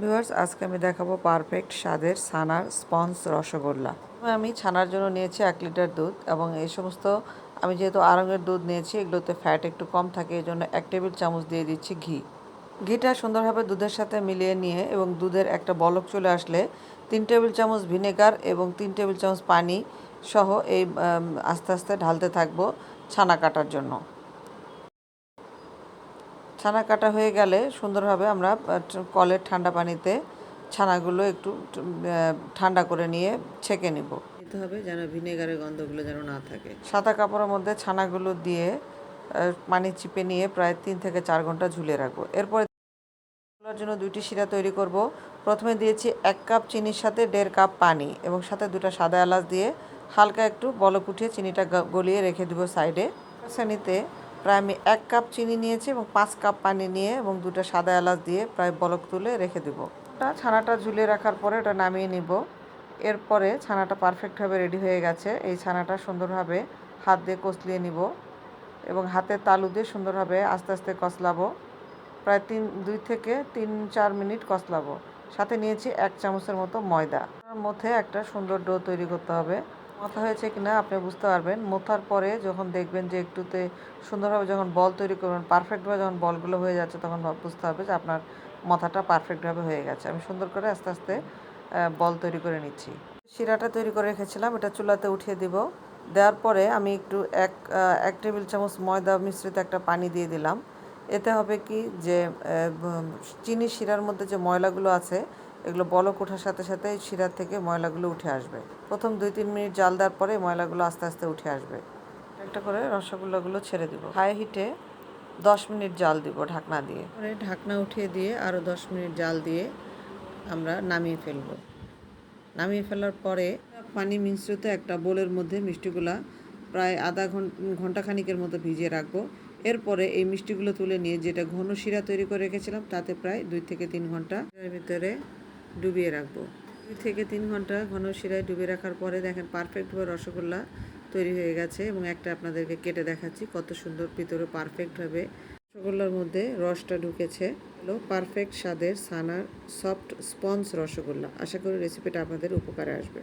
Viewers আজকে আমি দেখাবো পারফেক্ট স্বাদের ছানার স্পঞ্জ রসগোল্লা। আমি ছানার জন্য নিয়েছি এক লিটার দুধ এবং এই সমস্ত আমি যেহেতু আরঙের দুধ নিয়েছি, এগুলোতে ফ্যাট একটু কম থাকে, এই জন্য এক টেবিল চামচ দিয়ে দিচ্ছি ঘি। ঘিটা সুন্দরভাবে দুধের সাথে মিলিয়ে নিয়ে এবং দুধের একটা বলক চলে আসলে তিন টেবিল চামচ ভিনেগার এবং তিন টেবিল চামচ পানি সহ এই আস্তে আস্তে ঢালতে থাকব ছানা কাটার জন্য। ছানা কাটা হয়ে গেলে সুন্দরভাবে আমরা কলের ঠান্ডা পানিতে ছানাগুলো একটু ঠান্ডা করে নিয়ে ছেঁকে নিব। নিতে হবে যেন ভিনেগারের গন্ধগুলো যেন না থাকে। সাদা কাপড়ের মধ্যে ছানাগুলো দিয়ে পানি চিপে নিয়ে প্রায় তিন থেকে চার ঘণ্টা ঝুলিয়ে রাখব। এরপরে জন্য দুইটি শিরা তৈরি করব। প্রথমে দিয়েছি এক কাপ চিনির সাথে দেড় কাপ পানি এবং সাথে দুটো সাদা এলাচ দিয়ে হালকা একটু বলক উঠিয়ে চিনিটা গলিয়ে রেখে দেবো সাইডে। শ্রেণীতে প্রায় আমি এক কাপ চিনি নিয়েছি এবং পাঁচ কাপ পানি নিয়ে এবং দুটো সাদা এলাচ দিয়ে প্রায় বলক তুলে রেখে দেবো। ওটা ছানাটা ঝুলিয়ে রাখার পরে ওটা নামিয়ে নিব। এরপরে ছানাটা পারফেক্টভাবে রেডি হয়ে গেছে। এই ছানাটা সুন্দরভাবে হাত দিয়ে কচলিয়ে নিব এবং হাতের তালু দিয়ে সুন্দরভাবে আস্তে আস্তে কচলাবো। প্রায় তিন, দুই থেকে তিন, চার মিনিট কষলাবো সাথে নিয়েছি এক চামচের মতো ময়দা। মধ্যে একটা সুন্দর ডো তৈরি করতে হবে। মাথা হয়েছে কিনা আপনি বুঝতে পারবেন। মোথার পরে যখন দেখবেন যে একটুতে সুন্দরভাবে যখন বল তৈরি করবেন পারফেক্টভাবে যখন বলগুলো হয়ে যাচ্ছে, তখন বুঝতে হবে যে আপনার মাথাটা পারফেক্টভাবে হয়ে গেছে। আমি সুন্দর করে আস্তে আস্তে বল তৈরি করে নিচ্ছি। শিরাটা তৈরি করে রেখেছিলাম, এটা চুলাতে উঠিয়ে দিব। দেওয়ার পরে আমি একটু এক এক টেবিল চামচ ময়দা মিশ্রিত একটা পানি দিয়ে দিলাম। এতে হবে কি যে চিনি শিরার মধ্যে যে ময়লাগুলো আছে এগুলো বলক ওঠার সাথে সাথে শিরার থেকে ময়লাগুলো উঠে আসবে। প্রথম দুই তিন মিনিট জাল দেওয়ার পরে ময়লাগুলো আস্তে আস্তে উঠে আসবে। একটা করে রসগোল্লাগুলো ছেড়ে দিব। হাই হিটে দশ মিনিট জাল দিব ঢাকনা দিয়ে। পরে ঢাকনা উঠিয়ে দিয়ে আরও দশ মিনিট জাল দিয়ে আমরা নামিয়ে ফেলব। নামিয়ে ফেলার পরে পানি মিশ্রিত একটা বোলের মধ্যে মিষ্টিগুলা প্রায় আধা ঘণ্টা খানিকের মতো ভিজিয়ে রাখব। এরপরে এই মিষ্টিগুলো তুলে নিয়ে যেটা ঘন শিরা তৈরি করে রেখেছিলাম, তাতে প্রায় দুই থেকে তিন ঘণ্টা ভিতরে ডুবিয়ে রাখব। দুই থেকে তিন ঘণ্টা ঘন শিরায় ডুবিয়ে রাখার পরে দেখেন পারফেক্টভাবে রসগোল্লা তৈরি হয়ে গেছে এবং একটা আপনাদেরকে কেটে দেখাচ্ছি, কত সুন্দর ভিতরে পারফেক্টভাবে রসগোল্লার মধ্যে রসটা ঢুকেছে। হলো পারফেক্ট স্বাদের সানার সফট স্পঞ্জ রসগোল্লা। আশা করি রেসিপিটা আপনাদের উপকারে আসবে।